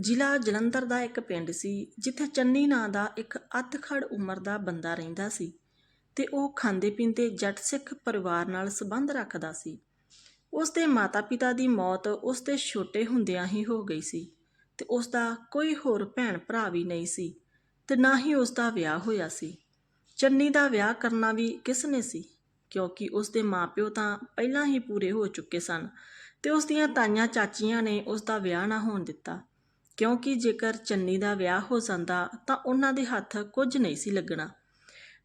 ਜ਼ਿਲ੍ਹਾ ਜਲੰਧਰ ਦਾ ਇੱਕ ਪਿੰਡ ਸੀ, ਜਿੱਥੇ ਚੰਨੀ ਨਾਂ ਦਾ ਇੱਕ ਅੱਧਖੜ ਉਮਰ ਦਾ ਬੰਦਾ ਰਹਿੰਦਾ ਸੀ ਤੇ ਉਹ ਖਾਂਦੇ ਪੀਂਦੇ ਜੱਟ ਸਿੱਖ ਪਰਿਵਾਰ ਨਾਲ ਸੰਬੰਧ ਰੱਖਦਾ ਸੀ। ਉਸ ਦੇ ਮਾਤਾ-ਪਿਤਾ ਦੀ ਮੌਤ ਉਸ ਦੇ ਛੋਟੇ ਹੁੰਦਿਆਂ ਹੀ ਹੋ ਗਈ ਸੀ ਤੇ ਉਸ ਦਾ ਕੋਈ ਹੋਰ ਭੈਣ ਭਰਾ ਵੀ ਨਹੀਂ ਸੀ ਤੇ ਨਾ ਹੀ ਉਸ ਦਾ ਵਿਆਹ ਹੋਇਆ ਸੀ। ਚੰਨੀ ਦਾ ਵਿਆਹ ਕਰਨਾ ਵੀ ਕਿਸ ਨੇ ਸੀ? ਕਿਉਂਕਿ ਉਸ ਦੇ ਮਾਪਿਓ ਤਾਂ ਪਹਿਲਾਂ ਹੀ ਪੂਰੇ ਹੋ ਚੁੱਕੇ ਸਨ ਤੇ ਉਸ ਦੀਆਂ ਤਾਈਆਂ ਚਾਚੀਆਂ ਨੇ ਉਸ ਦਾ ਵਿਆਹ ਨਾ ਹੋਣ ਦਿੱਤਾ। ਕਿਉਂਕਿ ਜੇਕਰ ਚੰਨੀ ਦਾ ਵਿਆਹ ਹੋ ਜਾਂਦਾ ਤਾਂ ਉਹਨਾਂ ਦੇ ਹੱਥ ਕੁਝ ਨਹੀਂ ਸੀ ਲੱਗਣਾ।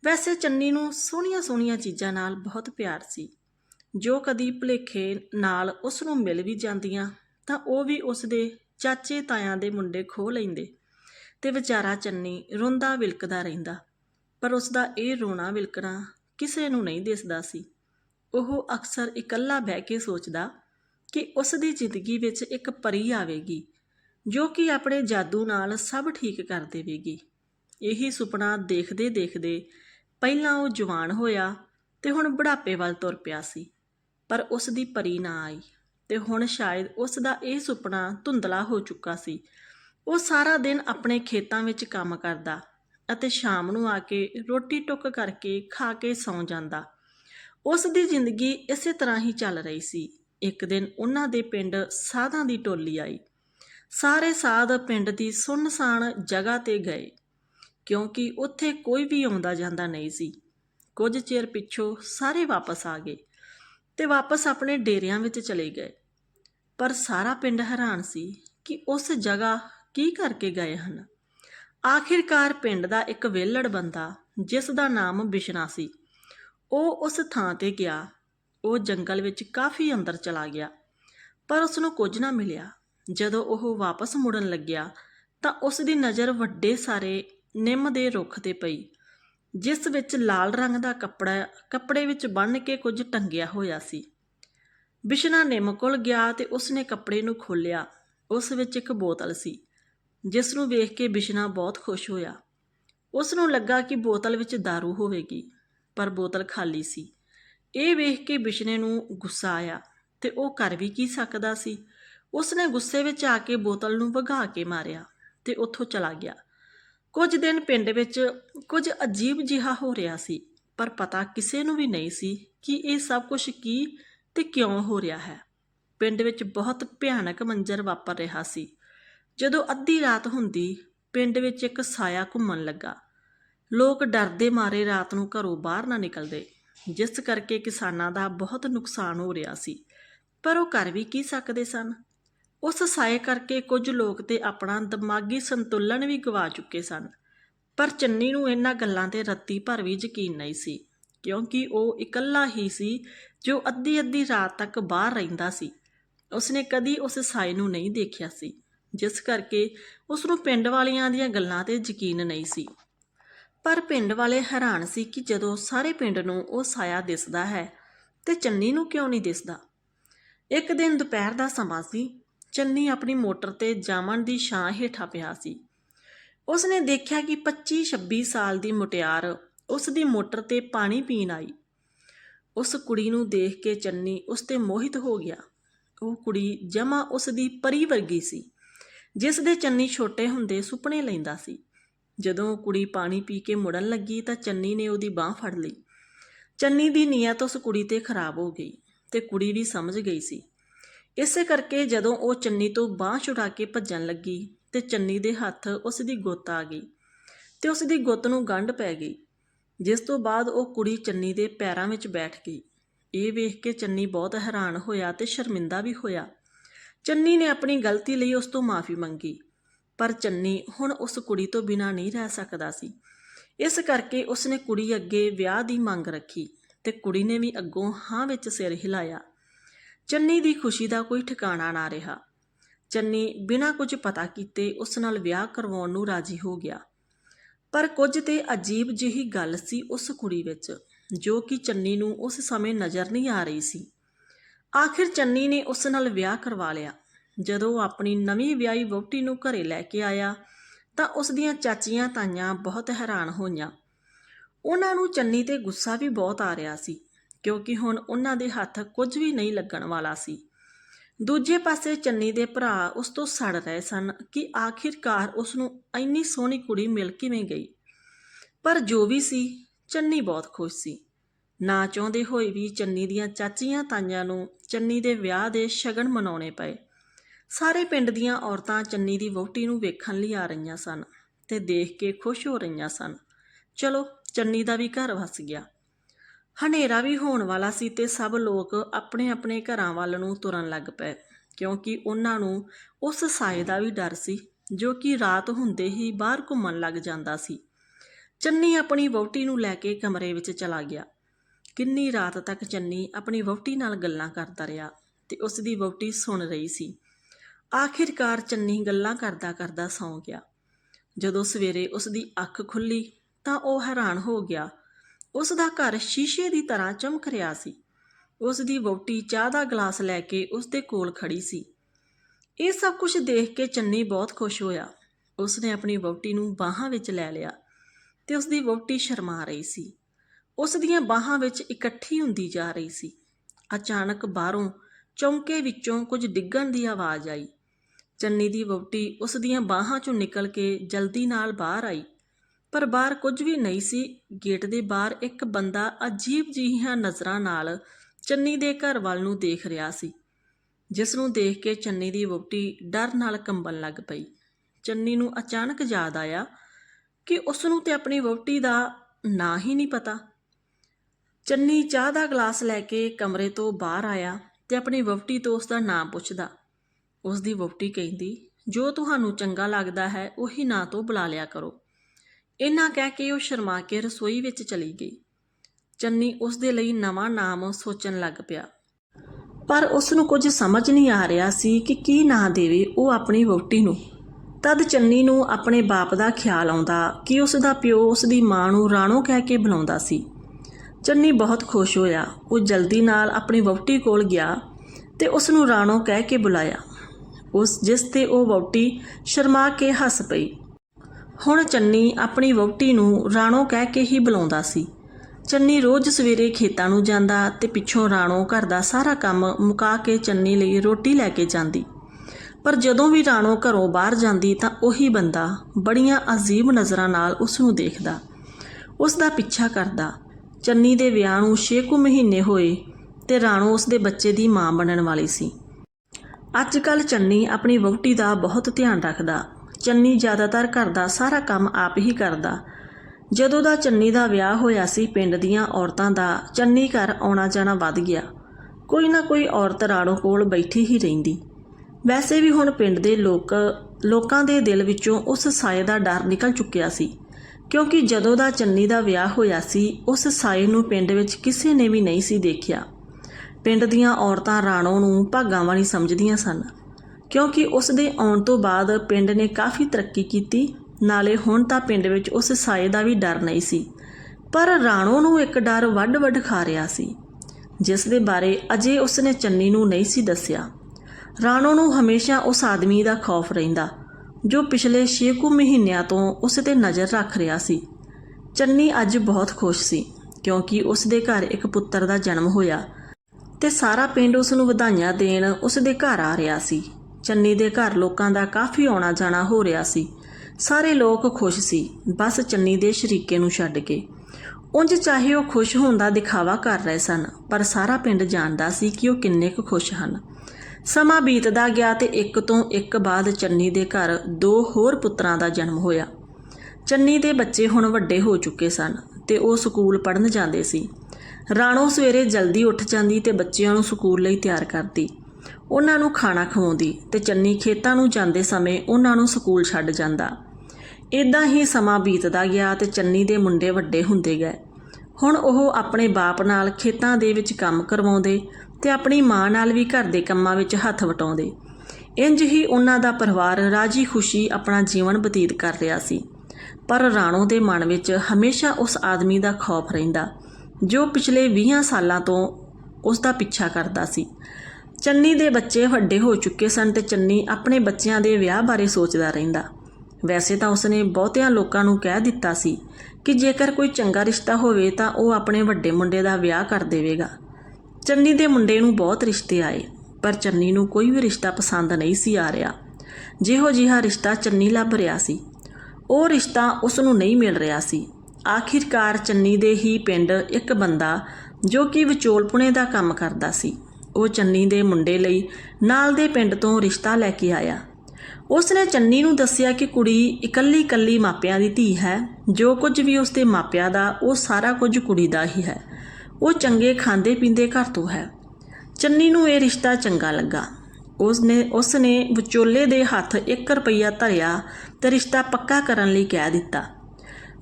ਵੈਸੇ ਚੰਨੀ ਨੂੰ ਸੋਹਣੀਆਂ-ਸੋਹਣੀਆਂ ਚੀਜ਼ਾਂ ਨਾਲ ਬਹੁਤ ਪਿਆਰ ਸੀ। ਜੋ ਕਦੀ ਭੁਲੇਖੇ ਨਾਲ ਉਸ ਨੂੰ ਮਿਲ ਵੀ ਜਾਂਦੀਆਂ ਤਾਂ ਉਹ ਵੀ ਉਸ ਦੇ ਚਾਚੇ ਤਾਇਆਂ ਦੇ ਮੁੰਡੇ ਖੋਹ ਲੈਂਦੇ ਤੇ ਵਿਚਾਰਾ ਚੰਨੀ ਰੋਂਦਾ ਵਿਲਕਦਾ ਰਹਿੰਦਾ। ਪਰ ਉਸ ਦਾ ਇਹ ਰੋਣਾ ਵਿਲਕਣਾ ਕਿਸੇ ਨੂੰ ਨਹੀਂ ਦਿਸਦਾ ਸੀ। ਉਹ ਅਕਸਰ ਇਕੱਲਾ ਬਹਿ ਕੇ ਸੋਚਦਾ ਕਿ ਉਸ ਦੀ ਜ਼ਿੰਦਗੀ ਵਿੱਚ ਇੱਕ ਪਰੀ ਆਵੇਗੀ। ਜੋ ਕਿ ਆਪਣੇ ਜਾਦੂ ਨਾਲ ਸਭ ਠੀਕ ਕਰ ਦੇਵੇਗੀ। ਇਹੀ ਸੁਪਨਾ ਦੇਖਦੇ ਦੇਖਦੇ ਪਹਿਲਾਂ ਉਹ ਜਵਾਨ ਹੋਇਆ ਤੇ ਹੁਣ ਬੁਢਾਪੇ ਵੱਲ ਤੁਰ ਪਿਆ ਸੀ। ਪਰ ਉਸ ਦੀ ਪਰੀ ਨਾ ਆਈ ਤੇ ਹੁਣ ਸ਼ਾਇਦ ਉਸ ਦਾ ਇਹ ਸੁਪਨਾ ਧੁੰਦਲਾ ਹੋ ਚੁੱਕਾ ਸੀ। ਉਹ ਸਾਰਾ ਦਿਨ ਆਪਣੇ ਖੇਤਾਂ ਵਿੱਚ ਕੰਮ ਕਰਦਾ ਅਤੇ ਸ਼ਾਮ ਨੂੰ ਆ ਕੇ ਰੋਟੀ ਟੁੱਕ ਕਰਕੇ ਖਾ ਕੇ ਸੌਂ ਜਾਂਦਾ। ਉਸ ਦੀ ਜ਼ਿੰਦਗੀ ਇਸੇ ਤਰ੍ਹਾਂ ਹੀ ਚੱਲ ਰਹੀ ਸੀ। ਇੱਕ ਦਿਨ ਉਹਨਾਂ ਦੇ ਪਿੰਡ ਸਾਧਾਂ ਦੀ ਟੋਲੀ ਆਈ। ਸਾਰੇ ਸਾਧ ਪਿੰਡ ਦੀ ਸੁੰਨਸਾਨ ਜਗ੍ਹਾ ਤੇ ਗਏ, ਕਿਉਂਕਿ ਉੱਥੇ ਕੋਈ ਵੀ ਆਉਂਦਾ ਜਾਂਦਾ ਨਹੀਂ ਸੀ। ਕੁਝ ਚਿਰ ਪਿੱਛੋਂ ਸਾਰੇ ਵਾਪਸ ਆ ਗਏ ਤੇ ਵਾਪਸ ਆਪਣੇ ਡੇਰਿਆਂ ਵਿੱਚ ਚਲੇ ਗਏ। ਪਰ ਸਾਰਾ ਪਿੰਡ ਹੈਰਾਨ ਸੀ ਕਿ ਉਸ ਜਗ੍ਹਾ ਕੀ ਕਰਕੇ ਗਏ ਹਨ। ਆਖਿਰਕਾਰ ਪਿੰਡ ਦਾ ਇੱਕ ਵਿਹਲੜ ਬੰਦਾ, ਜਿਸ ਦਾ ਨਾਮ ਬਿਸ਼ਨਾ ਸੀ, ਉਹ ਉਸ ਥਾਂ ਤੇ ਗਿਆ। ਉਹ ਜੰਗਲ ਵਿੱਚ ਕਾਫੀ ਅੰਦਰ ਚਲਾ ਗਿਆ, ਪਰ ਉਸ ਨੂੰ ਕੁਝ ਨਾ ਮਿਲਿਆ। ਜਦੋਂ ਉਹ ਵਾਪਸ ਮੁੜਨ ਲੱਗਿਆ ਤਾਂ ਉਸ ਦੀ ਨਜ਼ਰ ਵੱਡੇ ਸਾਰੇ ਨਿੰਮ ਦੇ ਰੁੱਖ ਤੇ ਪਈ, ਜਿਸ ਵਿੱਚ ਲਾਲ ਰੰਗ ਦਾ ਕੱਪੜਾ, ਕੱਪੜੇ ਵਿੱਚ ਬੰਨ੍ਹ ਕੇ ਕੁਝ ਟੰਗਿਆ ਹੋਇਆ ਸੀ। ਬਿਸ਼ਨਾ ਨਿੰਮ ਕੋਲ ਗਿਆ ਤੇ ਉਸਨੇ ਕੱਪੜੇ ਨੂੰ ਖੋਲ੍ਹਿਆ। ਉਸ ਵਿੱਚ ਇੱਕ ਬੋਤਲ ਸੀ, ਜਿਸ ਨੂੰ ਵੇਖ ਕੇ ਬਿਸ਼ਨਾ ਬਹੁਤ ਖੁਸ਼ ਹੋਇਆ। ਉਸ ਨੂੰ ਲੱਗਾ ਕਿ ਬੋਤਲ ਵਿੱਚ दारू ਹੋਵੇਗੀ, ਪਰ ਬੋਤਲ ਖਾਲੀ ਸੀ। ਇਹ ਵੇਖ ਕੇ ਬਿਸ਼ਨੇ ਨੂੰ ਗੁੱਸਾ ਆਇਆ ਤੇ ਉਹ ਕਰ ਵੀ ਕੀ ਸਕਦਾ ਸੀ? ਉਸਨੇ ਗੁੱਸੇ ਵਿੱਚ ਆ ਕੇ ਬੋਤਲ ਨੂੰ ਵਗਾ ਕੇ ਮਾਰਿਆ ਤੇ ਉੱਥੋਂ ਚਲਾ ਗਿਆ। ਕੁਝ ਦਿਨ ਪਿੰਡ ਵਿੱਚ ਕੁਝ ਅਜੀਬ ਜਿਹਾ ਹੋ ਰਿਹਾ ਸੀ, ਪਰ ਪਤਾ ਕਿਸੇ ਨੂੰ ਵੀ ਨਹੀਂ ਸੀ ਕਿ ਇਹ ਸਭ ਕੁਝ ਕੀ ਤੇ ਕਿਉਂ ਹੋ ਰਿਹਾ ਹੈ। ਪਿੰਡ ਵਿੱਚ ਬਹੁਤ ਭਿਆਨਕ ਮੰਜ਼ਰ ਵਾਪਰ ਰਿਹਾ ਸੀ। ਜਦੋਂ ਅੱਧੀ ਰਾਤ ਹੁੰਦੀ, ਪਿੰਡ ਵਿੱਚ ਇੱਕ ਸਾਇਆ ਘੁੰਮਣ ਲੱਗਾ। ਲੋਕ ਡਰਦੇ ਮਾਰੇ ਰਾਤ ਨੂੰ ਘਰੋਂ ਬਾਹਰ ਨਾ ਨਿਕਲਦੇ, ਜਿਸ ਕਰਕੇ ਕਿਸਾਨਾਂ ਦਾ ਬਹੁਤ ਨੁਕਸਾਨ ਹੋ ਰਿਹਾ ਸੀ। ਪਰ ਉਹ ਕਰ ਵੀ ਕੀ ਸਕਦੇ ਸਨ? ਉਸ ਸਾਏ ਕਰਕੇ ਕੁਝ ਲੋਕ ਤੇ ਆਪਣਾ ਦਿਮਾਗੀ ਸੰਤੁਲਨ ਵੀ ਗਵਾ ਚੁੱਕੇ ਸਨ। ਪਰ ਚੰਨੀ ਨੂੰ ਇਹਨਾਂ ਗੱਲਾਂ ਤੇ ਰੱਤੀ ਭਰ ਵੀ ਯਕੀਨ ਨਹੀਂ ਸੀ, ਕਿਉਂਕਿ ਉਹ ਇਕੱਲਾ ਹੀ ਸੀ ਜੋ ਅੱਧੀ ਅੱਧੀ ਰਾਤ ਤੱਕ ਬਾਹਰ ਰਹਿੰਦਾ ਸੀ। ਉਸਨੇ ਕਦੀ ਉਸ ਸਾਏ ਨੂੰ ਨਹੀਂ ਦੇਖਿਆ ਸੀ, ਜਿਸ ਕਰਕੇ ਉਸ ਨੂੰ ਪਿੰਡ ਵਾਲਿਆਂ ਦੀਆਂ ਗੱਲਾਂ ਤੇ ਯਕੀਨ ਨਹੀਂ ਸੀ। ਪਰ ਪਿੰਡ ਵਾਲੇ ਹੈਰਾਨ ਸੀ ਕਿ ਜਦੋਂ ਸਾਰੇ ਪਿੰਡ ਨੂੰ ਉਹ ਸਾਇਆ ਦਿਸਦਾ ਹੈ, ਤੇ ਚੰਨੀ ਨੂੰ ਕਿਉਂ ਨਹੀਂ ਦਿਸਦਾ? ਇੱਕ ਦਿਨ ਦੁਪਹਿਰ ਦਾ ਸਮਾਂ ਸੀ ਚੰਨੀ ਆਪਣੀ ਮੋਟਰ ਤੇ ਜਾਮਣ ਦੀ ਛਾਂ ਹੇਠਾਂ ਪਿਆ ਸੀ। ਉਸਨੇ ਦੇਖਿਆ ਕਿ 25-26 ਸਾਲ ਦੀ ਮੁਟਿਆਰ ਉਸ ਦੀ ਮੋਟਰ ਤੇ ਪਾਣੀ ਪੀਣ ਆਈ। ਉਸ ਕੁੜੀ ਨੂੰ ਦੇਖ ਕੇ ਚੰਨੀ ਉਸ ਤੇ ਮੋਹਿਤ ਹੋ ਗਿਆ। ਉਹ ਕੁੜੀ ਜਮਾ ਉਸ ਦੀ ਪਰੀ ਵਰਗੀ ਸੀ, ਜਿਸ ਦੇ ਚੰਨੀ ਛੋਟੇ ਹੁੰਦੇ ਸੁਪਨੇ ਲੈਂਦਾ ਸੀ। ਜਦੋਂ ਕੁੜੀ ਪਾਣੀ ਪੀ ਕੇ ਮੁੜਨ ਲੱਗੀ ਤਾਂ ਚੰਨੀ ਨੇ ਉਹਦੀ ਬਾਹ ਫੜ ਲਈ। ਚੰਨੀ ਦੀ ਨੀਅਤ ਉਸ ਕੁੜੀ ਤੇ ਖਰਾਬ ਹੋ ਗਈ ਤੇ ਕੁੜੀ ਵੀ ਸਮਝ ਗਈ ਸੀ। ਇਸੇ ਕਰਕੇ ਜਦੋਂ ਉਹ ਚੰਨੀ ਤੋਂ ਬਾਹ ਛੁਡਾ ਕੇ ਭੱਜਣ ਲੱਗੀ ਤੇ ਚੰਨੀ ਦੇ ਹੱਥ ਉਸ ਦੀ ਗੁੱਤ ਆ ਗਈ ਤੇ ਉਸ ਦੀ ਗੁੱਤ ਨੂੰ ਗੰਢ ਪੈ ਗਈ, ਜਿਸ ਤੋਂ ਬਾਅਦ ਉਹ ਕੁੜੀ ਚੰਨੀ ਦੇ ਪੈਰਾਂ ਵਿੱਚ ਬੈਠ ਗਈ। ਇਹ ਵੇਖ ਕੇ ਚੰਨੀ ਬਹੁਤ ਹੈਰਾਨ ਹੋਇਆ ਤੇ ਸ਼ਰਮਿੰਦਾ ਵੀ ਹੋਇਆ। ਚੰਨੀ ਨੇ ਆਪਣੀ ਗਲਤੀ ਲਈ ਉਸ ਤੋਂ ਮਾਫੀ ਮੰਗੀ, ਪਰ ਚੰਨੀ ਹੁਣ ਉਸ ਕੁੜੀ ਤੋਂ ਬਿਨਾਂ ਨਹੀਂ ਰਹਿ ਸਕਦਾ ਸੀ। ਇਸ ਕਰਕੇ ਉਸਨੇ ਕੁੜੀ ਅੱਗੇ ਵਿਆਹ ਦੀ ਮੰਗ ਰੱਖੀ ਤੇ ਕੁੜੀ ਨੇ ਵੀ ਅੱਗੋਂ ਹਾਂ ਵਿੱਚ ਸਿਰ ਹਿਲਾਇਆ। ਚੰਨੀ ਦੀ ਖੁਸ਼ੀ ਦਾ ਕੋਈ ਠਿਕਾਣਾ ਨਾ ਰਿਹਾ। ਚੰਨੀ ਬਿਨਾਂ ਕੁਝ ਪਤਾ ਕੀਤੇ ਉਸ ਨਾਲ ਵਿਆਹ ਕਰਵਾਉਣ ਨੂੰ ਰਾਜੀ ਹੋ ਗਿਆ। ਪਰ ਕੁਝ ਤੇ ਅਜੀਬ ਜਿਹੀ ਗੱਲ ਸੀ ਉਸ ਕੁੜੀ ਵਿੱਚ, ਜੋ ਕਿ ਚੰਨੀ ਨੂੰ ਉਸ ਸਮੇਂ ਨਜ਼ਰ ਨਹੀਂ ਆ ਰਹੀ ਸੀ। ਆਖਿਰ ਚੰਨੀ ਨੇ ਉਸ ਨਾਲ ਵਿਆਹ ਕਰਵਾ ਲਿਆ। ਜਦੋਂ ਆਪਣੀ ਨਵੀਂ ਵਿਆਹੀ ਵਹੁਟੀ ਨੂੰ ਘਰੇ ਲੈ ਕੇ ਆਇਆ, ਤਾਂ ਉਸ ਦੀਆਂ ਚਾਚੀਆਂ ਤਾਈਆਂ ਬਹੁਤ ਹੈਰਾਨ ਹੋਈਆਂ। ਉਹਨਾਂ ਨੂੰ ਚੰਨੀ ਤੇ ਗੁੱਸਾ ਵੀ ਬਹੁਤ ਆ ਰਿਹਾ ਸੀ। ਕਿਉਂਕਿ ਹੁਣ ਉਹਨਾਂ ਦੇ ਹੱਥ ਕੁਝ ਵੀ ਨਹੀਂ ਲੱਗਣ ਵਾਲਾ ਸੀ। ਦੂਜੇ ਪਾਸੇ ਚੰਨੀ ਦੇ ਭਰਾ ਉਸ ਤੋਂ ਸੜ ਰਹੇ ਸਨ ਕਿ ਆਖਿਰਕਾਰ ਉਸ ਨੂੰ ਇੰਨੀ ਸੋਹਣੀ ਕੁੜੀ ਮਿਲ ਕਿਵੇਂ ਗਈ। ਪਰ ਜੋ ਵੀ ਸੀ, ਚੰਨੀ ਬਹੁਤ ਖੁਸ਼ ਸੀ। ਨਾ ਚਾਹੁੰਦੇ ਹੋਏ ਵੀ ਚੰਨੀ ਦੀਆਂ ਚਾਚੀਆਂ ਤਾਈਆਂ ਨੂੰ ਚੰਨੀ ਦੇ ਵਿਆਹ ਦੇ ਸ਼ਗਨ ਮਨਾਉਣੇ ਪਏ। ਸਾਰੇ ਪਿੰਡ ਦੀਆਂ ਔਰਤਾਂ ਚੰਨੀ ਦੀ ਵਹੁਟੀ ਨੂੰ ਵੇਖਣ ਲਈ ਆ ਰਹੀਆਂ ਸਨ ਤੇ ਦੇਖ ਕੇ ਖੁਸ਼ ਹੋ ਰਹੀਆਂ ਸਨ। ਚਲੋ, ਚੰਨੀ ਦਾ ਵੀ ਘਰ ਵਸ ਗਿਆ। ਹਨੇਰਾ ਵੀ ਹੋਣ ਵਾਲਾ ਸੀ ਤੇ ਸਭ ਲੋਕ ਆਪਣੇ ਆਪਣੇ ਘਰਾਂ ਵੱਲ ਨੂੰ ਤੁਰਨ ਲੱਗ ਪਏ, ਕਿਉਂਕਿ ਉਹਨਾਂ ਨੂੰ ਉਸ ਸਾਏ ਦਾ ਵੀ ਡਰ ਸੀ, ਜੋ ਕਿ ਰਾਤ ਹੁੰਦੇ ਹੀ ਬਾਹਰ ਘੁੰਮਣ ਲੱਗ ਜਾਂਦਾ ਸੀ। ਚੰਨੀ ਆਪਣੀ ਵਹੁਟੀ ਨੂੰ ਲੈ ਕੇ ਕਮਰੇ ਵਿੱਚ ਚਲਾ ਗਿਆ। ਕਿੰਨੀ ਰਾਤ ਤੱਕ ਚੰਨੀ ਆਪਣੀ ਵਹੁਟੀ ਨਾਲ ਗੱਲਾਂ ਕਰਦਾ ਰਿਹਾ ਤੇ ਉਸ ਦੀ ਵਹੁਟੀ ਸੁਣ ਰਹੀ ਸੀ। ਆਖਿਰਕਾਰ ਚੰਨੀ ਗੱਲਾਂ ਕਰਦਾ ਕਰਦਾ ਸੌਂ ਗਿਆ। ਜਦੋਂ ਸਵੇਰੇ ਉਸ ਦੀ ਅੱਖ ਖੁੱਲੀ ਤਾਂ ਉਹ ਹੈਰਾਨ ਹੋ ਗਿਆ ਉਸ ਦਾ ਘਰ ਸ਼ੀਸ਼ੇ ਦੀ ਤਰ੍ਹਾਂ ਚਮਕ ਰਿਹਾ ਸੀ। ਉਸ ਦੀ ਵਹੁਟੀ ਚਾਹ ਦਾ ਗਲਾਸ ਲੈ ਕੇ ਉਸ ਦੇ ਕੋਲ ਖੜੀ ਸੀ। ਇਹ ਸਭ ਕੁਝ ਦੇਖ ਕੇ ਚੰਨੀ ਬਹੁਤ ਖੁਸ਼ ਹੋਇਆ। ਉਸ ਨੇ ਆਪਣੀ ਵਹੁਟੀ ਨੂੰ ਬਾਹਾਂ ਵਿੱਚ ਲੈ ਲਿਆ ਤੇ ਉਸ ਦੀ ਵਹੁਟੀ ਸ਼ਰਮਾ ਰਹੀ ਸੀ। ਉਸ ਦੀਆਂ ਬਾਹਾਂ ਵਿੱਚ ਇਕੱਠੀ ਹੁੰਦੀ ਜਾ ਰਹੀ ਸੀ। ਅਚਾਨਕ ਬਾਹਰੋਂ ਚੌਂਕੇ ਵਿੱਚੋਂ ਕੁਝ ਡਿੱਗਣ ਦੀ ਆਵਾਜ਼ ਆਈ। ਚੰਨੀ ਦੀ ਵਹੁਟੀ ਉਸ ਦੀਆਂ ਬਾਹਾਂ ਚੋਂ ਨਿਕਲ ਕੇ ਜਲਦੀ ਨਾਲ ਬਾਹਰ ਆਈ। ਪਰ ਬਾਹਰ ਕੁਝ ਵੀ ਨਹੀਂ ਸੀ। ਗੇਟ ਦੇ ਬਾਹਰ ਇੱਕ ਬੰਦਾ ਅਜੀਬ ਜਿਹੀਆਂ ਨਜ਼ਰਾਂ ਨਾਲ ਚੰਨੀ ਦੇ ਘਰ ਵੱਲ ਨੂੰ ਦੇਖ ਰਿਹਾ ਸੀ, ਜਿਸ ਨੂੰ ਦੇਖ ਕੇ ਚੰਨੀ ਦੀ ਵਹੁਟੀ ਡਰ ਨਾਲ ਕੰਬਣ ਲੱਗ ਪਈ। ਚੰਨੀ ਨੂੰ ਅਚਾਨਕ ਯਾਦ ਆਇਆ ਕਿ ਉਸ ਨੂੰ ਤੇ ਆਪਣੀ ਵਹੁਟੀ ਦਾ ਨਾਂ ਹੀ ਨਹੀਂ ਪਤਾ। ਚੰਨੀ ਚਾਹ ਦਾ ਗਲਾਸ ਲੈ ਕੇ ਕਮਰੇ ਤੋਂ ਬਾਹਰ ਆਇਆ ਤੇ ਆਪਣੀ ਵਹੁਟੀ ਤੋਂ ਉਸ ਦਾ ਨਾਮ ਪੁੱਛਦਾ। ਉਸ ਦੀ ਵਹੁਟੀ ਕਹਿੰਦੀ, ਜੋ ਤੁਹਾਨੂੰ ਚੰਗਾ ਲੱਗਦਾ ਹੈ, ਉਹੀ ਨਾਂ ਤੋਂ ਬੁਲਾ ਲਿਆ ਕਰੋ। ਇਹਨਾਂ ਕਹਿ ਕੇ ਉਹ ਸ਼ਰਮਾ ਕੇ ਰਸੋਈ ਵਿੱਚ ਚਲੀ ਗਈ। ਚੰਨੀ ਉਸ ਦੇ ਲਈ ਨਵਾਂ ਨਾਮ ਸੋਚਣ ਲੱਗ ਪਿਆ। ਪਰ ਉਸ ਨੂੰ ਕੁਝ ਸਮਝ ਨਹੀਂ ਆ ਰਿਹਾ ਸੀ ਕਿ ਕੀ ਨਾਂ ਦੇਵੇ ਉਹ ਆਪਣੀ ਵਹੁਟੀ ਨੂੰ। ਤਦ ਚੰਨੀ ਨੂੰ ਆਪਣੇ ਬਾਪ ਦਾ ਖਿਆਲ ਆਉਂਦਾ ਕਿ ਉਸ ਦਾ ਪਿਓ ਉਸ ਦੀ ਮਾਂ ਨੂੰ ਰਾਣੋ ਕਹਿ ਕੇ ਬੁਲਾਉਂਦਾ ਸੀ। ਚੰਨੀ ਬਹੁਤ ਖੁਸ਼ ਹੋਇਆ। ਉਹ ਜਲਦੀ ਨਾਲ ਆਪਣੀ ਵਹੁਟੀ ਕੋਲ ਗਿਆ ਤੇ ਉਸ ਨੂੰ ਰਾਣੋ ਕਹਿ ਕੇ ਬੁਲਾਇਆ। ਉਸ ਜਿਸ ਤੇ ਉਹ ਵਹੁਟੀ ਸ਼ਰਮਾ ਕੇ ਹੱਸ ਪਈ। ਹੁਣ ਚੰਨੀ ਆਪਣੀ ਵਹੁਟੀ ਨੂੰ ਰਾਣੋ ਕਹਿ ਕੇ ਹੀ ਬੁਲਾਉਂਦਾ ਸੀ। ਚੰਨੀ ਰੋਜ਼ ਸਵੇਰੇ ਖੇਤਾਂ ਨੂੰ ਜਾਂਦਾ ਤੇ ਪਿੱਛੋਂ ਰਾਣੋ ਘਰ ਦਾ ਸਾਰਾ ਕੰਮ ਮੁਕਾ ਕੇ ਚੰਨੀ ਲਈ ਰੋਟੀ ਲੈ ਕੇ ਜਾਂਦੀ। ਪਰ ਜਦੋਂ ਵੀ ਰਾਣੋ ਘਰੋਂ ਬਾਹਰ ਜਾਂਦੀ ਤਾਂ ਉਹੀ ਬੰਦਾ ਬੜੀਆਂ ਅਜੀਬ ਨਜ਼ਰਾਂ ਨਾਲ ਉਸ ਨੂੰ ਦੇਖਦਾ। ਉਸ ਦਾ ਪਿੱਛਾ ਕਰਦਾ। ਚੰਨੀ ਦੇ ਵਿਆਹ ਨੂੰ 6 ਕੁ ਮਹੀਨੇ ਹੋਏ ਤੇ ਰਾਣੋ ਉਸ ਦੇ ਬੱਚੇ ਦੀ ਮਾਂ ਬਣਨ ਵਾਲੀ ਸੀ। ਅੱਜ ਕੱਲ ਚੰਨੀ ਆਪਣੀ ਵਹੁਟੀ ਦਾ ਬਹੁਤ ਧਿਆਨ ਰੱਖਦਾ। ਚੰਨੀ ਜ਼ਿਆਦਾਤਰ ਘਰ ਦਾ ਸਾਰਾ ਕੰਮ ਆਪ ਹੀ ਕਰਦਾ। ਜਦੋਂ ਦਾ ਚੰਨੀ ਦਾ ਵਿਆਹ ਹੋਇਆ ਸੀ, ਪਿੰਡ ਦੀਆਂ ਔਰਤਾਂ ਦਾ ਚੰਨੀ ਘਰ ਆਉਣਾ ਜਾਣਾ ਵੱਧ ਗਿਆ। ਕੋਈ ਨਾ ਕੋਈ ਔਰਤ ਰਾਣੋ ਕੋਲ ਬੈਠੀ ਹੀ ਰਹਿੰਦੀ। ਵੈਸੇ ਵੀ ਹੁਣ ਪਿੰਡ ਦੇ ਲੋਕ, ਲੋਕਾਂ ਦੇ ਦਿਲ ਵਿੱਚੋਂ ਉਸ ਸਾਏ ਦਾ ਡਰ ਨਿਕਲ ਚੁੱਕਿਆ ਸੀ। ਕਿਉਂਕਿ ਜਦੋਂ ਦਾ ਚੰਨੀ ਦਾ ਵਿਆਹ ਹੋਇਆ ਸੀ, ਉਸ ਸਾਏ ਨੂੰ ਪਿੰਡ ਵਿੱਚ ਕਿਸੇ ਨੇ ਵੀ ਨਹੀਂ ਸੀ ਦੇਖਿਆ। ਪਿੰਡ ਦੀਆਂ ਔਰਤਾਂ ਰਾਣੋ ਨੂੰ ਭਾਗਾਂ ਵਾਲੀ ਸਮਝਦੀਆਂ ਸਨ। ਕਿਉਂਕਿ ਉਸ ਦੇ ਆਉਣ ਤੋਂ ਬਾਅਦ ਪਿੰਡ ਨੇ ਕਾਫੀ ਤਰੱਕੀ ਕੀਤੀ, ਨਾਲੇ ਹੁਣ ਤਾਂ ਪਿੰਡ ਵਿੱਚ ਉਸ ਸਾਏ ਦਾ ਵੀ ਡਰ ਨਹੀਂ ਸੀ। ਪਰ ਰਾਣੋ ਨੂੰ ਇੱਕ ਡਰ ਵੱਡ-ਵੱਡ ਖਾ ਰਿਹਾ ਸੀ, ਜਿਸ ਦੇ ਬਾਰੇ ਅਜੇ ਉਸ ਨੇ ਚੰਨੀ ਨੂੰ ਨਹੀਂ ਸੀ ਦੱਸਿਆ। ਰਾਣੋ ਨੂੰ ਹਮੇਸ਼ਾ ਉਸ ਆਦਮੀ ਦਾ ਖੌਫ ਰਹਿੰਦਾ, ਜੋ ਪਿਛਲੇ 6 ਕੁ ਮਹੀਨਿਆਂ ਤੋਂ ਉਸ ਤੇ ਨਜ਼ਰ ਰੱਖ ਰਿਹਾ ਸੀ। ਚੰਨੀ ਅੱਜ ਬਹੁਤ ਖੁਸ਼ ਸੀ, ਕਿਉਂਕਿ ਉਸ ਦੇ ਘਰ ਇੱਕ ਪੁੱਤਰ ਦਾ ਜਨਮ ਹੋਇਆ ਤੇ ਸਾਰਾ ਪਿੰਡ ਉਸ ਨੂੰ ਵਧਾਈਆਂ ਦੇਣ ਉਸ ਦੇ ਘਰ ਆ ਰਿਹਾ ਸੀ। ਚੰਨੀ ਦੇ ਘਰ ਲੋਕਾਂ ਦਾ ਕਾਫੀ ਆਉਣਾ ਜਾਣਾ ਹੋ ਰਿਹਾ ਸੀ। ਸਾਰੇ ਲੋਕ ਖੁਸ਼ ਸੀ। ਬਸ ਚੰਨੀ ਦੇ ਸ਼ਰੀਕੇ ਨੂੰ ਛੱਡ ਕੇ। ਉਂਝ ਚਾਹੇ ਉਹ ਖੁਸ਼ ਹੋਣ ਦਾ ਦਿਖਾਵਾ ਕਰ ਰਹੇ ਸਨ, ਪਰ ਸਾਰਾ ਪਿੰਡ ਜਾਣਦਾ ਸੀ ਕਿ ਉਹ ਕਿੰਨੇ ਕੁ ਖੁਸ਼ ਹਨ। ਸਮਾਂ ਬੀਤਦਾ ਗਿਆ ਤੇ ਇੱਕ ਤੋਂ ਇੱਕ ਬਾਅਦ ਚੰਨੀ ਦੇ ਘਰ ਦੋ ਹੋਰ ਪੁੱਤਰਾਂ ਦਾ ਜਨਮ ਹੋਇਆ। ਚੰਨੀ ਦੇ ਬੱਚੇ ਹੁਣ ਵੱਡੇ ਹੋ ਚੁੱਕੇ ਸਨ ਤੇ ਉਹ ਸਕੂਲ ਪੜ੍ਹਨ ਜਾਂਦੇ ਸੀ। ਰਾਣੋ ਸਵੇਰੇ ਜਲਦੀ ਉੱਠ ਜਾਂਦੀ ਤੇ ਬੱਚਿਆਂ ਨੂੰ ਸਕੂਲ ਲਈ ਤਿਆਰ ਕਰਦੀ। ਉਹਨਾਂ ਨੂੰ ਖਾਣਾ ਖਵਾਉਂਦੀ ਤੇ ਚੰਨੀ ਖੇਤਾਂ ਨੂੰ ਜਾਂਦੇ ਸਮੇਂ ਉਹਨਾਂ ਨੂੰ ਸਕੂਲ ਛੱਡ ਜਾਂਦਾ। ਇਦਾਂ ਹੀ ਸਮਾਂ ਬੀਤਦਾ ਗਿਆ ਤੇ ਚੰਨੀ ਦੇ ਮੁੰਡੇ ਵੱਡੇ ਹੁੰਦੇ ਗਏ। ਹੁਣ ਉਹ ਆਪਣੇ ਬਾਪ ਨਾਲ ਖੇਤਾਂ ਦੇ ਵਿੱਚ ਕੰਮ ਕਰਵਾਉਂਦੇ ਤੇ ਆਪਣੀ ਮਾਂ ਨਾਲ ਵੀ ਘਰ ਦੇ ਕੰਮਾਂ ਵਿੱਚ ਹੱਥ ਵਟਾਉਂਦੇ। ਇੰਜ ਹੀ ਉਹਨਾਂ ਦਾ ਪਰਿਵਾਰ ਰਾਜੀ ਖੁਸ਼ੀ ਆਪਣਾ ਜੀਵਨ ਬਤੀਤ ਕਰ ਰਿਹਾ ਸੀ। ਪਰ ਰਾਣੋ ਦੇ ਮਨ ਵਿੱਚ ਹਮੇਸ਼ਾ ਉਸ ਆਦਮੀ ਦਾ ਖੌਫ ਰਹਿੰਦਾ, ਜੋ ਪਿਛਲੇ 20 ਸਾਲਾਂ ਤੋਂ ਉਸ ਦਾ ਪਿੱਛਾ ਕਰਦਾ ਸੀ। ਚੰਨੀ ਦੇ ਬੱਚੇ ਵੱਡੇ ਹੋ ਚੁੱਕੇ ਸਨ ਤੇ ਚੰਨੀ ਆਪਣੇ ਬੱਚਿਆਂ ਦੇ ਵਿਆਹ ਬਾਰੇ ਸੋਚਦਾ ਰਹਿੰਦਾ। ਵੈਸੇ ਤਾਂ ਉਸਨੇ ਬਹੁਤਿਆਂ ਲੋਕਾਂ ਨੂੰ ਕਹਿ ਦਿੱਤਾ ਸੀ ਕਿ ਜੇਕਰ ਕੋਈ ਚੰਗਾ ਰਿਸ਼ਤਾ ਹੋਵੇ ਤਾਂ ਉਹ ਆਪਣੇ ਵੱਡੇ ਮੁੰਡੇ ਦਾ ਵਿਆਹ ਕਰ ਦੇਵੇਗਾ। ਚੰਨੀ ਦੇ ਮੁੰਡੇ ਨੂੰ ਬਹੁਤ ਰਿਸ਼ਤੇ ਆਏ, ਪਰ ਚੰਨੀ ਨੂੰ ਕੋਈ ਵੀ ਰਿਸ਼ਤਾ ਪਸੰਦ ਨਹੀਂ ਸੀ ਆ ਰਿਹਾ। ਜਿਹੋ ਜਿਹਾ ਰਿਸ਼ਤਾ ਚੰਨੀ ਲੱਭ ਰਿਹਾ ਸੀ, ਉਹ ਰਿਸ਼ਤਾ ਉਸ ਨੂੰ ਨਹੀਂ ਮਿਲ ਰਿਹਾ ਸੀ। ਆਖਿਰਕਾਰ ਚੰਨੀ ਦੇ ਹੀ ਪਿੰਡ ਇੱਕ ਬੰਦਾ ਜੋ ਕਿ ਵਿਚੋਲਪੁਣੇ ਦਾ ਕੰਮ ਕਰਦਾ ਸੀ। ਉਹ ਚੰਨੀ ਦੇ ਮੁੰਡੇ ਲਈ ਨਾਲ ਦੇ ਪਿੰਡ ਤੋਂ ਰਿਸ਼ਤਾ ਲੈ ਕੇ ਆਇਆ। ਉਸ ਨੇ ਚੰਨੀ ਨੂੰ ਦੱਸਿਆ ਕਿ ਕੁੜੀ ਇਕੱਲੀ ਇਕੱਲੀ ਮਾਪਿਆਂ ਦੀ ਧੀ ਹੈ। ਜੋ ਕੁਝ ਵੀ ਉਸ ਦੇ ਮਾਪਿਆਂ ਦਾ, ਉਹ ਸਾਰਾ ਕੁਝ ਕੁੜੀ ਦਾ ਹੀ ਹੈ। ਉਹ ਚੰਗੇ ਖਾਂਦੇ ਪੀਂਦੇ ਘਰ ਤੋਂ ਹੈ। ਚੰਨੀ ਨੂੰ ਇਹ ਰਿਸ਼ਤਾ ਚੰਗਾ ਲੱਗਾ। ਉਸ ਨੇ ਉਸ ਨੇ ਵਿਚੋਲੇ ਦੇ ਹੱਥ 1 ਰੁਪਈਆ ਧਰਿਆ ਤੇ ਰਿਸ਼ਤਾ ਪੱਕਾ ਕਰਨ ਲਈ ਕਹਿ ਦਿੱਤਾ।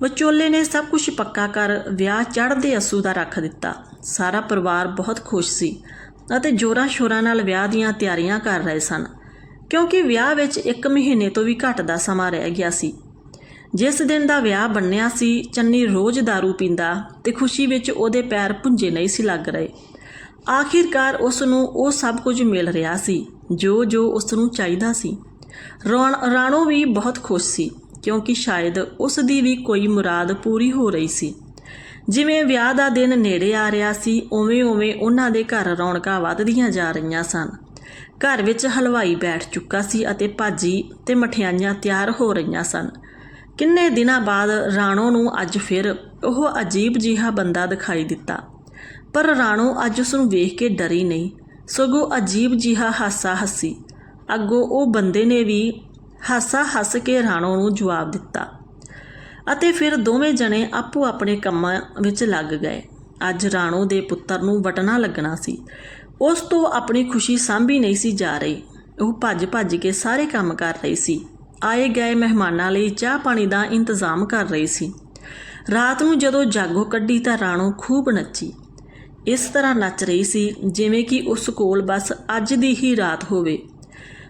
ਵਿਚੋਲੇ ਨੇ ਸਭ ਕੁਝ ਪੱਕਾ ਕਰ ਵਿਆਹ ਚੜ੍ਹਦੇ ਅਸੂ ਦਾ ਰੱਖ ਦਿੱਤਾ। ਸਾਰਾ ਪਰਿਵਾਰ ਬਹੁਤ ਖੁਸ਼ ਸੀ। ਅਤੇ ਜੋਰਾਂ ਸ਼ੋਰਾਂ ਨਾਲ ਵਿਆਹ ਦੀਆਂ ਤਿਆਰੀਆਂ ਕਰ ਰਹੇ ਸਨ, ਕਿਉਂਕਿ ਵਿਆਹ ਵਿੱਚ 1 ਮਹੀਨੇ ਤੋਂ ਵੀ ਘੱਟ ਦਾ ਸਮਾਂ ਰਹਿ ਗਿਆ ਸੀ। ਜਿਸ ਦਿਨ ਦਾ ਵਿਆਹ ਬੰਨਿਆ ਸੀ, ਚੰਨੀ ਰੋਜ਼ दारू ਪੀਂਦਾ ਤੇ ਖੁਸ਼ੀ ਵਿੱਚ ਉਹਦੇ ਪੈਰ ਪੁੰਜੇ ਨਹੀਂ ਸੀ ਲੱਗ ਰਹੇ। ਆਖਿਰਕਾਰ ਉਸ ਨੂੰ ਉਹ ਸਭ ਕੁਝ ਮਿਲ ਰਿਹਾ ਸੀ ਜੋ ਜੋ ਉਸ ਨੂੰ ਚਾਹੀਦਾ ਸੀ। ਰੌਣ, ਰਾਣੋ ਵੀ ਬਹੁਤ ਖੁਸ਼ ਸੀ, ਕਿਉਂਕਿ ਸ਼ਾਇਦ ਉਸ ਦੀ ਵੀ ਕੋਈ ਮੁਰਾਦ ਪੂਰੀ ਹੋ ਰਹੀ ਸੀ। ਜਿਵੇਂ ਵਿਆਹ ਦਾ ਦਿਨ ਨੇੜੇ ਆ ਰਿਹਾ ਸੀ ਉਵੇਂ-ਉਵੇਂ ਉਹਨਾਂ ਦੇ ਘਰ ਰੌਣਕਾਂ ਵੱਧਦੀਆਂ ਜਾ ਰਹੀਆਂ ਸਨ। ਘਰ ਵਿੱਚ ਹਲਵਾਈ ਬੈਠ ਚੁੱਕਾ ਸੀ ਅਤੇ ਭਾਜੀ ਤੇ ਮਠਿਆਈਆਂ ਤਿਆਰ ਹੋ ਰਹੀਆਂ ਸਨ। ਕਿੰਨੇ ਦਿਨਾਂ ਬਾਅਦ ਰਾਣੋ ਨੂੰ ਅੱਜ ਫਿਰ ਉਹ ਅਜੀਬ ਜਿਹਾ ਬੰਦਾ ਦਿਖਾਈ ਦਿੱਤਾ। ਪਰ ਰਾਣੋ ਅੱਜ ਉਸ ਨੂੰ ਵੇਖ ਕੇ ਡਰੀ ਨਹੀਂ, ਸਗੋਂ ਅਜੀਬ ਜਿਹਾ ਹਾਸਾ ਹੱਸੀ। ਅੱਗੋਂ ਉਹ ਬੰਦੇ ਨੇ ਵੀ ਹਾਸਾ ਹੱਸ ਕੇ ਰਾਣੋ ਨੂੰ ਜਵਾਬ ਦਿੱਤਾ। ਅਤੇ ਫਿਰ ਦੋਵੇਂ ਜਣੇ ਆਪੋ ਆਪਣੇ ਕੰਮਾਂ ਵਿੱਚ ਲੱਗ ਗਏ। ਅੱਜ ਰਾਣੋ ਦੇ ਪੁੱਤਰ ਨੂੰ ਵਟਣਾ ਲੱਗਣਾ ਸੀ। ਉਸ ਤੋਂ ਆਪਣੀ ਖੁਸ਼ੀ ਸਾਂਭੀ ਨਹੀਂ ਸੀ ਜਾ ਰਹੀ। ਉਹ ਭੱਜ ਭੱਜ ਕੇ ਸਾਰੇ ਕੰਮ ਕਰ ਰਹੀ ਸੀ। ਆਏ ਗਏ ਮਹਿਮਾਨਾਂ ਲਈ ਚਾਹ ਪਾਣੀ ਦਾ ਇੰਤਜ਼ਾਮ ਕਰ ਰਹੀ ਸੀ। ਰਾਤ ਨੂੰ ਜਦੋਂ ਜਾਗੋ ਕੱਢੀ ਤਾਂ ਰਾਣੋ ਖੂਬ ਨੱਚੀ। ਇਸ ਤਰ੍ਹਾਂ ਨੱਚ ਰਹੀ ਸੀ ਜਿਵੇਂ ਕਿ ਉਸ ਕੋਲ ਬਸ ਅੱਜ ਦੀ ਹੀ ਰਾਤ ਹੋਵੇ।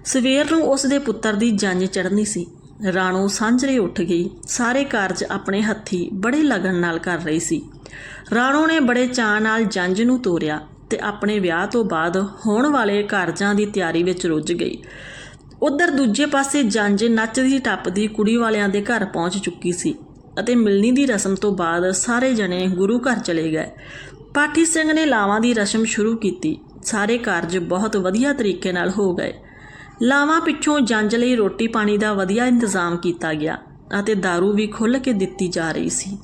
ਸਵੇਰ ਨੂੰ ਉਸ ਦੇ ਪੁੱਤਰ ਦੀ ਜੰਜ ਚੜ੍ਹਨੀ ਸੀ। ਰਾਣੋ ਸਾਂਝਰੇ ਉੱਠ ਗਈ। ਸਾਰੇ ਕਾਰਜ ਆਪਣੇ ਹੱਥੀ ਬੜੇ ਲਗਨ ਨਾਲ ਕਰ ਰਹੀ ਸੀ। ਰਾਣੋ ਨੇ ਬੜੇ ਚਾਅ ਨਾਲ ਜੰਜ ਨੂੰ ਤੋਰਿਆ ਤੇ ਆਪਣੇ ਵਿਆਹ ਤੋਂ ਬਾਅਦ ਹੋਣ ਵਾਲੇ ਕਾਰਜਾਂ ਦੀ ਤਿਆਰੀ ਵਿੱਚ ਰੁੱਝ ਗਈ। ਉਧਰ ਦੂਜੇ ਪਾਸੇ ਜੰਜ ਨੱਚਦੀ ਟੱਪਦੀ ਕੁੜੀ ਵਾਲਿਆਂ ਦੇ ਘਰ ਪਹੁੰਚ ਚੁੱਕੀ ਸੀ ਅਤੇ ਮਿਲਣੀ ਦੀ ਰਸਮ ਤੋਂ ਬਾਅਦ ਸਾਰੇ ਜਣੇ ਗੁਰੂ ਘਰ ਚਲੇ ਗਏ। ਪਾਠੀ ਸਿੰਘ ਨੇ ਲਾਵਾਂ ਦੀ ਰਸਮ ਸ਼ੁਰੂ ਕੀਤੀ। ਸਾਰੇ ਕਾਰਜ ਬਹੁਤ ਵਧੀਆ ਤਰੀਕੇ ਨਾਲ ਹੋ ਗਏ। ਲਾਵਾਂ ਪਿੱਛੋਂ ਜੰਜ ਲਈ ਰੋਟੀ ਪਾਣੀ ਦਾ ਵਧੀਆ ਇੰਤਜ਼ਾਮ ਕੀਤਾ ਗਿਆ ਅਤੇ दारू ਵੀ ਖੁੱਲ੍ਹ ਕੇ ਦਿੱਤੀ ਜਾ ਰਹੀ ਸੀ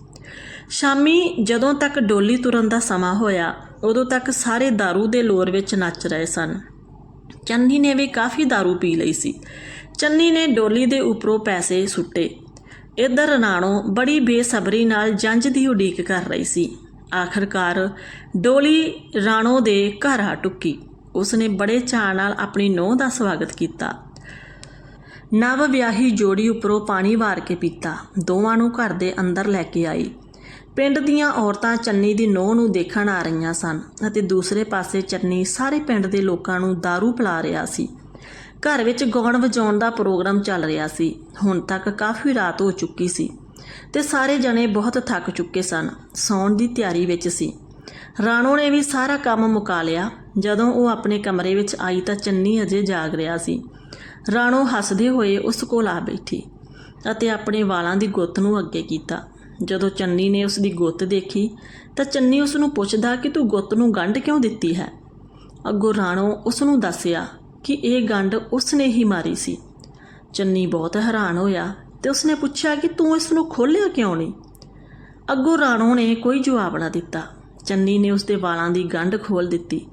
ਸ਼ਾਮੀ ਜਦੋਂ ਤੱਕ ਡੋਲੀ ਤੁਰਨ ਦਾ ਸਮਾਂ ਹੋਇਆ ਉਦੋਂ ਤੱਕ ਸਾਰੇ दारू ਦੇ ਲੋਰ ਵਿੱਚ ਨੱਚ ਰਹੇ ਸਨ ਚੰਨੀ ਨੇ ਵੀ ਕਾਫੀ दारू ਪੀ ਲਈ ਸੀ ਚੰਨੀ ਨੇ ਡੋਲੀ ਦੇ ਉੱਪਰੋਂ ਪੈਸੇ ਸੁੱਟੇ ਇੱਧਰ ਰਾਣੋ ਬੜੀ ਬੇਸਬਰੀ ਨਾਲ ਜੰਜ ਦੀ ਉਡੀਕ ਕਰ ਰਹੀ ਸੀ ਆਖਰਕਾਰ ਡੋਲੀ ਰਾਣੋ ਦੇ ਘਰ ਆ ਟੁੱਕੀ ਉਸਨੇ ਬੜੇ ਚਾਅ ਨਾਲ ਆਪਣੀ ਨੋਹ ਦਾ ਸਵਾਗਤ ਕੀਤਾ। ਨਵ ਵਿਆਹੀ ਜੋੜੀ ਉੱਪਰੋਂ ਪਾਣੀ ਵਾਰ ਕੇ ਪੀਤਾ। ਦੋਵਾਂ ਨੂੰ ਘਰ ਦੇ ਅੰਦਰ ਲੈ ਕੇ ਆਈ। ਪਿੰਡ ਦੀਆਂ ਔਰਤਾਂ ਚੰਨੀ ਦੀ ਨੋਹ ਨੂੰ ਦੇਖਣ ਆ ਰਹੀਆਂ ਸਨ ਅਤੇ ਦੂਸਰੇ ਪਾਸੇ ਚੰਨੀ ਸਾਰੇ ਪਿੰਡ ਦੇ ਲੋਕਾਂ ਨੂੰ दारू ਪਿਲਾ ਰਿਹਾ ਸੀ। ਘਰ ਵਿੱਚ ਗਾਉਣ ਵਜਾਉਣ ਦਾ ਪ੍ਰੋਗਰਾਮ ਚੱਲ ਰਿਹਾ ਸੀ। ਹੁਣ ਤੱਕ ਕਾਫੀ ਰਾਤ ਹੋ ਚੁੱਕੀ ਸੀ ਤੇ ਸਾਰੇ ਜਣੇ ਬਹੁਤ ਥੱਕ ਚੁੱਕੇ ਸਨ। ਸੌਣ ਦੀ ਤਿਆਰੀ ਵਿੱਚ ਸੀ। ਰਾਣੋ ਨੇ ਵੀ ਸਾਰਾ ਕੰਮ ਮੁਕਾ ਲਿਆ। ਜਦੋਂ ਉਹ ਆਪਣੇ ਕਮਰੇ ਵਿੱਚ ਆਈ ਤਾਂ ਚੰਨੀ ਅਜੇ ਜਾਗ ਰਿਹਾ ਸੀ। ਰਾਣੋ ਹੱਸਦੇ ਹੋਏ ਉਸ ਕੋਲ ਆ ਬੈਠੀ ਅਤੇ ਆਪਣੇ ਵਾਲਾਂ ਦੀ ਗੁੱਤ ਨੂੰ ਅੱਗੇ ਕੀਤਾ। ਜਦੋਂ ਚੰਨੀ ਨੇ ਉਸ ਦੀ ਗੁੱਤ ਦੇਖੀ ਤਾਂ ਚੰਨੀ ਉਸ ਨੂੰ ਪੁੱਛਦਾ ਕਿ ਤੂੰ ਗੁੱਤ ਨੂੰ ਗੰਢ ਕਿਉਂ ਦਿੱਤੀ ਹੈ? ਅੱਗੋਂ ਰਾਣੋ ਉਸ ਨੂੰ ਦੱਸਿਆ ਕਿ ਇਹ ਗੰਢ ਉਸ ਨੇ ਹੀ ਮਾਰੀ ਸੀ। ਚੰਨੀ ਬਹੁਤ ਹੈਰਾਨ ਹੋਇਆ ਤੇ ਉਸਨੇ ਪੁੱਛਿਆ ਕਿ ਤੂੰ ਇਸ ਨੂੰ ਖੋਲ੍ਹਿਆ ਕਿਉਂ ਨਹੀਂ? ਅੱਗੋਂ ਰਾਣੋ ਨੇ ਕੋਈ ਜਵਾਬ ਨਾ ਦਿੱਤਾ। ਚੰਨੀ ਨੇ ਉਸਦੇ ਵਾਲਾਂ ਦੀ ਗੰਢ ਖੋਲ ਦਿੱਤੀ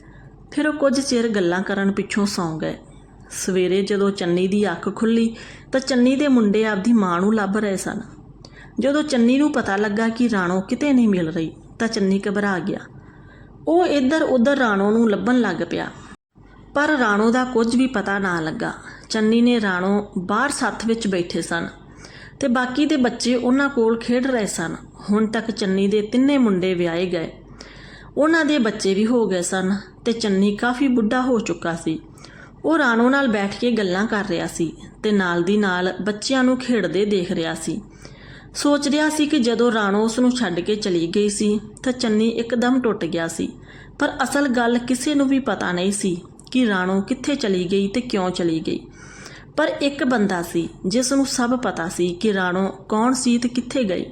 ਫਿਰ ਉਹ ਕੁਝ ਚਿਰ ਗੱਲਾਂ ਕਰਨ ਪਿੱਛੋਂ ਸੌਂ ਗਏ। ਸਵੇਰੇ ਜਦੋਂ ਚੰਨੀ ਦੀ ਅੱਖ ਖੁੱਲੀ, ਤਾਂ ਚੰਨੀ ਦੇ ਮੁੰਡੇ ਆਪਦੀ ਮਾਂ ਨੂੰ ਲੱਭ ਰਹੇ ਸਨ। ਜਦੋਂ ਚੰਨੀ ਨੂੰ ਪਤਾ ਲੱਗਾ ਕਿ ਰਾਣੋ ਕਿਤੇ ਨਹੀਂ ਮਿਲ ਰਹੀ, ਤਾਂ ਚੰਨੀ ਘਬਰਾ ਗਿਆ। ਉਹ ਇੱਧਰ ਉੱਧਰ ਰਾਣੋ ਨੂੰ ਲੱਭਣ ਲੱਗ ਪਿਆ। ਪਰ ਰਾਣੋ ਦਾ ਕੁਝ ਵੀ ਪਤਾ ਨਾ ਲੱਗਾ। ਚੰਨੀ ਨੇ ਰਾਣੋ ਬਾਹਰ ਸੱਥ ਵਿੱਚ ਬੈਠੇ ਸਨ ਤੇ ਬਾਕੀ ਦੇ ਬੱਚੇ ਉਹਨਾਂ ਕੋਲ ਖੇਡ ਰਹੇ ਸਨ। ਹੁਣ ਤੱਕ ਚੰਨੀ ਦੇ ਤਿੰਨੇ ਮੁੰਡੇ ਵਿਆਹੇ ਗਏ। ਉਹਨਾਂ ਦੇ ਬੱਚੇ ਵੀ ਹੋ ਗਏ ਸਨ ਤੇ ਚੰਨੀ ਕਾਫੀ ਬੁੱਢਾ ਹੋ ਚੁੱਕਾ ਸੀ। ਉਹ ਰਾਣੋ ਨਾਲ ਬੈਠ ਕੇ ਗੱਲਾਂ ਕਰ ਰਿਹਾ ਸੀ ਤੇ ਨਾਲ ਦੀ ਨਾਲ ਬੱਚਿਆਂ ਨੂੰ ਖੇਡਦੇ ਦੇਖ ਰਿਹਾ ਸੀ। ਸੋਚ ਰਿਹਾ ਸੀ ਕਿ ਜਦੋਂ ਰਾਣੋ ਉਸ ਨੂੰ ਛੱਡ ਕੇ ਚਲੀ ਗਈ ਸੀ ਤਾਂ ਚੰਨੀ ਇੱਕਦਮ ਟੁੱਟ ਗਿਆ ਸੀ। ਪਰ ਅਸਲ ਗੱਲ ਕਿਸੇ ਨੂੰ ਵੀ ਪਤਾ ਨਹੀਂ ਸੀ ਕਿ ਰਾਣੋ ਕਿੱਥੇ ਚਲੀ ਗਈ ਤੇ ਕਿਉਂ ਚਲੀ ਗਈ। ਪਰ ਇੱਕ ਬੰਦਾ ਸੀ ਜਿਸ ਨੂੰ ਸਭ ਪਤਾ ਸੀ ਕਿ ਰਾਣੋ ਕੌਣ ਸੀ ਤੇ ਕਿੱਥੇ ਗਈ।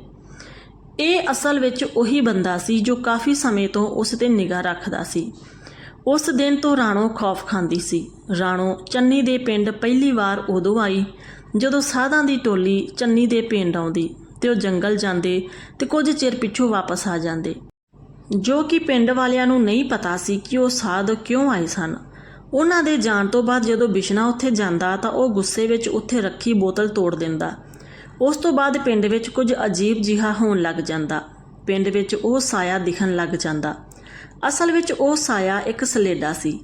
ਇਹ ਅਸਲ ਵਿੱਚ ਉਹੀ ਬੰਦਾ ਸੀ ਜੋ ਕਾਫੀ ਸਮੇਂ ਤੋਂ ਉਸ ਤੇ ਨਿਗਾਹ ਰੱਖਦਾ ਸੀ। ਉਸ ਦਿਨ ਤੋਂ ਰਾਣੋ ਖੌਫ ਖਾਂਦੀ ਸੀ। ਰਾਣੋ ਚੰਨੀ ਦੇ ਪਿੰਡ ਪਹਿਲੀ ਵਾਰ ਉਦੋਂ ਆਈ, ਜਦੋਂ ਸਾਧਾਂ ਦੀ ਟੋਲੀ ਚੰਨੀ ਦੇ ਪਿੰਡ ਆਉਂਦੀ ਤੇ ਉਹ ਜੰਗਲ ਜਾਂਦੇ ਤੇ ਕੁਝ ਚਿਰ ਪਿੱਛੋਂ ਵਾਪਸ ਆ ਜਾਂਦੇ। ਜੋ ਕਿ ਪਿੰਡ ਵਾਲਿਆਂ ਨੂੰ ਨਹੀਂ ਪਤਾ ਸੀ ਕਿ ਉਹ ਸਾਧ ਕਿਉਂ ਆਏ ਸਨ। ਉਹਨਾਂ ਦੇ ਜਾਣ ਤੋਂ ਬਾਅਦ ਜਦੋਂ ਬਿਸ਼ਨਾ ਉੱਥੇ ਜਾਂਦਾ ਤਾਂ ਉਹ ਗੁੱਸੇ ਵਿੱਚ ਉੱਥੇ ਰੱਖੀ ਬੋਤਲ ਤੋੜ ਦਿੰਦਾ। ਉਸ ਤੋਂ ਬਾਅਦ ਪਿੰਡ ਵਿੱਚ ਕੁਝ ਅਜੀਬ ਜਿਹਾ ਹੋਣ ਲੱਗ ਜਾਂਦਾ। ਪਿੰਡ ਵਿੱਚ ਉਹ ਸਾਇਆ ਦਿਖਣ ਲੱਗ ਜਾਂਦਾ। ਅਸਲ ਵਿੱਚ ਉਹ ਸਾਇਆ ਇੱਕ ਸਲੇਡਾ ਸੀ।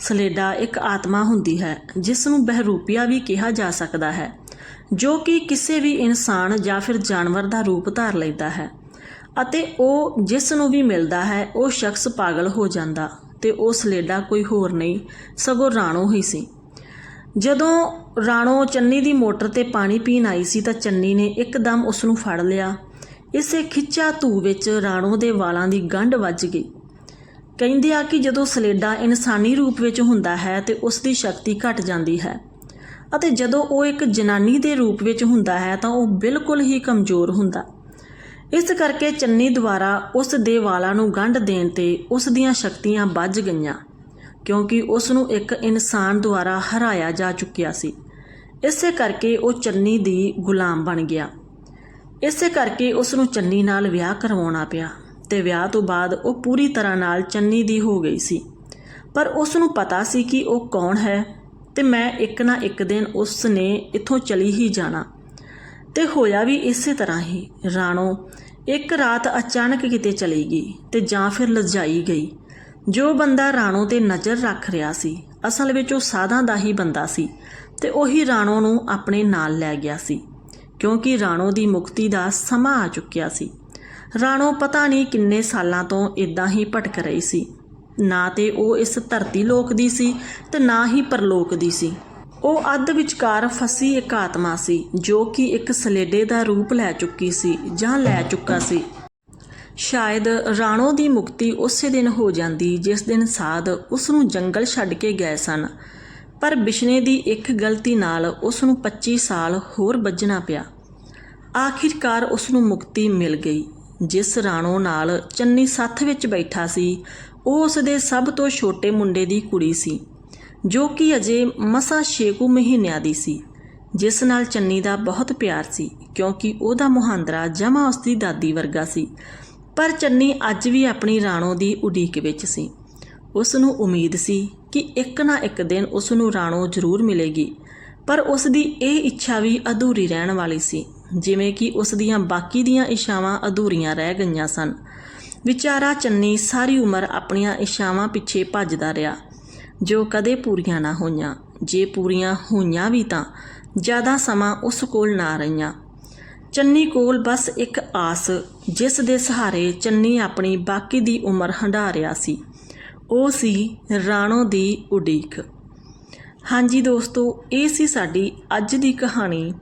ਸਲੇਡਾ ਇੱਕ ਆਤਮਾ ਹੁੰਦੀ ਹੈ, ਜਿਸ ਨੂੰ ਬਹਿਰੂਪੀਆ ਵੀ ਕਿਹਾ ਜਾ ਸਕਦਾ ਹੈ, ਜੋ ਕਿ ਕਿਸੇ ਵੀ ਇਨਸਾਨ ਜਾਂ ਫਿਰ ਜਾਨਵਰ ਦਾ ਰੂਪ ਧਾਰ ਲੈਂਦਾ ਹੈ ਅਤੇ ਉਹ ਜਿਸ ਨੂੰ ਵੀ ਮਿਲਦਾ ਹੈ, ਉਹ ਸ਼ਖਸ ਪਾਗਲ ਹੋ ਜਾਂਦਾ ਤੇ ਉਹ ਸਲੇਡਾ ਕੋਈ ਹੋਰ ਨਹੀਂ, ਸਗੋਂ ਰਾਣੋ ਹੀ ਸੀ। ਜਦੋਂ ਰਾਣੋ ਚੰਨੀ ਦੀ ਮੋਟਰ ਤੇ ਪਾਣੀ ਪੀਣ ਆਈ ਸੀ ਤਾਂ ਚੰਨੀ ਨੇ ਇੱਕਦਮ ਉਸ ਨੂੰ ਫੜ ਲਿਆ। ਇਸੇ ਖਿੱਚਾ ਧੂ ਵਿੱਚ ਰਾਣੋ ਦੇ ਵਾਲਾਂ ਦੀ ਗੰਢ ਵੱਜ ਗਈ। ਕਹਿੰਦੇ ਆ ਕਿ ਜਦੋਂ ਸਲੇਡਾ ਇਨਸਾਨੀ ਰੂਪ ਵਿੱਚ ਹੁੰਦਾ ਹੈ ਤੇ ਉਸ ਦੀ ਸ਼ਕਤੀ ਘਟ ਜਾਂਦੀ ਹੈ ਅਤੇ ਜਦੋਂ ਉਹ ਇੱਕ ਜਨਾਨੀ ਦੇ ਰੂਪ ਵਿੱਚ ਹੁੰਦਾ ਹੈ ਤਾਂ ਉਹ ਬਿਲਕੁਲ ਹੀ ਕਮਜ਼ੋਰ ਹੁੰਦਾ। ਇਸ ਕਰਕੇ ਚੰਨੀ ਦੁਆਰਾ ਉਸ ਦੇ ਵਾਲਾਂ ਨੂੰ ਗੰਢ ਦੇਣ ਤੇ ਉਸ ਦੀਆਂ ਸ਼ਕਤੀਆਂ ਵੱਜ ਗਈਆਂ। ਕਿਉਂਕਿ ਉਸ ਨੂੰ ਇੱਕ ਇਨਸਾਨ ਦੁਆਰਾ ਹਰਾਇਆ ਜਾ ਚੁੱਕਿਆ ਸੀ। ਇਸੇ ਕਰਕੇ ਉਹ ਚੰਨੀ ਦੀ ਗੁਲਾਮ ਬਣ ਗਿਆ। ਇਸੇ ਕਰਕੇ ਉਸ ਨੂੰ ਚੰਨੀ ਨਾਲ ਵਿਆਹ ਕਰਵਾਉਣਾ ਪਿਆ ਤੇ ਵਿਆਹ ਤੋਂ ਬਾਅਦ ਉਹ ਪੂਰੀ ਤਰ੍ਹਾਂ ਨਾਲ ਚੰਨੀ ਦੀ ਹੋ ਗਈ ਸੀ। ਪਰ ਉਸ ਨੂੰ ਪਤਾ ਸੀ ਕਿ ਉਹ ਕੌਣ ਹੈ ਤੇ ਮੈਂ ਇੱਕ ਨਾ ਇੱਕ ਦਿਨ ਉਸ ਨੇ ਇੱਥੋਂ ਚਲੀ ਹੀ ਜਾਣਾ। ਤੇ ਹੋਇਆ ਵੀ ਇਸੇ ਤਰ੍ਹਾਂ ਹੀ। ਰਾਣੋ, ਇੱਕ ਰਾਤ ਅਚਾਨਕ ਕਿਤੇ ਚਲੀ ਗਈ ਤੇ ਜਾਂ ਫਿਰ ਲਜਾਈ ਗਈ। ਜੋ ਬੰਦਾ ਰਾਣੋ ਤੇ ਨਜ਼ਰ ਰੱਖ ਰਿਹਾ ਸੀ, ਅਸਲ ਵਿੱਚ ਉਹ ਸਾਧਾਂ ਦਾ ਹੀ ਬੰਦਾ ਸੀ ਤੇ ਉਹੀ ਰਾਣੋ ਨੂੰ ਆਪਣੇ ਨਾਲ ਲੈ ਗਿਆ ਸੀ, ਕਿਉਂਕਿ ਰਾਣੋ ਦੀ ਮੁਕਤੀ ਦਾ ਸਮਾਂ ਆ ਚੁੱਕਿਆ ਸੀ। ਰਾਣੋ ਪਤਾ ਨਹੀਂ ਕਿੰਨੇ ਸਾਲਾਂ ਤੋਂ ਇਦਾਂ ਹੀ ਭਟਕ ਰਹੀ ਸੀ। ਨਾ ਤੇ ਉਹ ਇਸ ਧਰਤੀ ਲੋਕ ਦੀ ਸੀ ਤੇ ਨਾ ਹੀ ਪਰਲੋਕ ਦੀ ਸੀ। ਉਹ ਅੱਧ ਵਿਚਕਾਰ ਫਸੀ ਇੱਕ ਆਤਮਾ ਸੀ, ਜੋ ਕਿ ਇੱਕ ਸਲੇਡੇ ਦਾ ਰੂਪ ਲੈ ਚੁੱਕੀ ਸੀ ਜਾਂ ਲੈ ਚੁੱਕਾ ਸੀ। ਸ਼ਾਇਦ ਰਾਣੋ ਦੀ ਮੁਕਤੀ ਉਸੇ ਦਿਨ ਹੋ ਜਾਂਦੀ ਜਿਸ ਦਿਨ ਸਾਧ ਉਸ ਨੂੰ ਜੰਗਲ ਛੱਡ ਕੇ ਗਏ ਸਨ। ਪਰ ਬਿਸ਼ਨੇ ਦੀ ਇੱਕ ਗਲਤੀ ਨਾਲ ਉਸ ਨੂੰ 25 ਸਾਲ ਹੋਰ ਵੱਜਣਾ ਪਿਆ। ਆਖਿਰਕਾਰ ਉਸ ਨੂੰ ਮੁਕਤੀ ਮਿਲ ਗਈ। ਜਿਸ ਰਾਣੋ ਨਾਲ ਚੰਨੀ ਸੱਥ ਵਿੱਚ ਬੈਠਾ ਸੀ, ਉਹ ਉਸ ਦੇ ਸਭ ਤੋਂ ਛੋਟੇ ਮੁੰਡੇ ਦੀ ਕੁੜੀ ਸੀ, ਜੋ ਕਿ ਅਜੇ ਮਸਾਂ 6 ਮਹੀਨਿਆਂ ਦੀ ਸੀ। ਜਿਸ ਨਾਲ ਚੰਨੀ ਦਾ ਬਹੁਤ ਪਿਆਰ ਸੀ, ਕਿਉਂਕਿ ਉਹਦਾ ਮੁਹਾਂਦਰਾ ਜਮਾ ਉਸ ਦੀ ਦਾਦੀ ਵਰਗਾ ਸੀ। ਪਰ ਚੰਨੀ ਅੱਜ ਵੀ ਆਪਣੀ ਰਾਣੋ ਦੀ ਉਡੀਕ ਵਿੱਚ ਸੀ। ਉਸ ਨੂੰ ਉਮੀਦ ਸੀ ਕਿ ਇੱਕ ਨਾ ਇੱਕ ਦਿਨ ਉਸ ਨੂੰ ਰਾਣੋ ਜ਼ਰੂਰ ਮਿਲੇਗੀ, ਪਰ ਉਸ ਦੀ ਇਹ ਇੱਛਾ ਵੀ ਅਧੂਰੀ ਰਹਿਣ ਵਾਲੀ ਸੀ, ਜਿਵੇਂ ਕਿ ਉਸ ਦੀਆਂ ਬਾਕੀ ਦੀਆਂ ਇੱਛਾਵਾਂ ਅਧੂਰੀਆਂ ਰਹਿ ਗਈਆਂ ਸਨ। ਵਿਚਾਰਾ ਚੰਨੀ ਸਾਰੀ ਉਮਰ ਆਪਣੀਆਂ ਇੱਛਾਵਾਂ ਪਿੱਛੇ ਭੱਜਦਾ ਰਿਹਾ, ਜੋ ਕਦੇ ਪੂਰੀਆਂ ਨਾ ਹੋਈਆਂ। ਜੇ ਪੂਰੀਆਂ ਹੋਈਆਂ ਵੀ ਤਾਂ ਜ਼ਿਆਦਾ ਸਮਾਂ ਉਸ ਕੋਲ ਨਾ ਰਹੀਆਂ। ਚੰਨੀ ਕੋਲ ਬਸ ਇੱਕ ਆਸ, ਜਿਸ ਦੇ ਸਹਾਰੇ ਚੰਨੀ ਆਪਣੀ ਬਾਕੀ ਦੀ ਉਮਰ ਹੰਢਾ ਰਿਹਾ ਸੀ। ਉਹ ਸੀ ਰਾਣੋ ਦੀ ਉਡੀਕ। ਹਾਂਜੀ ਦੋਸਤੋ, ਇਹ ਸੀ ਸਾਡੀ ਅੱਜ ਦੀ ਕਹਾਣੀ।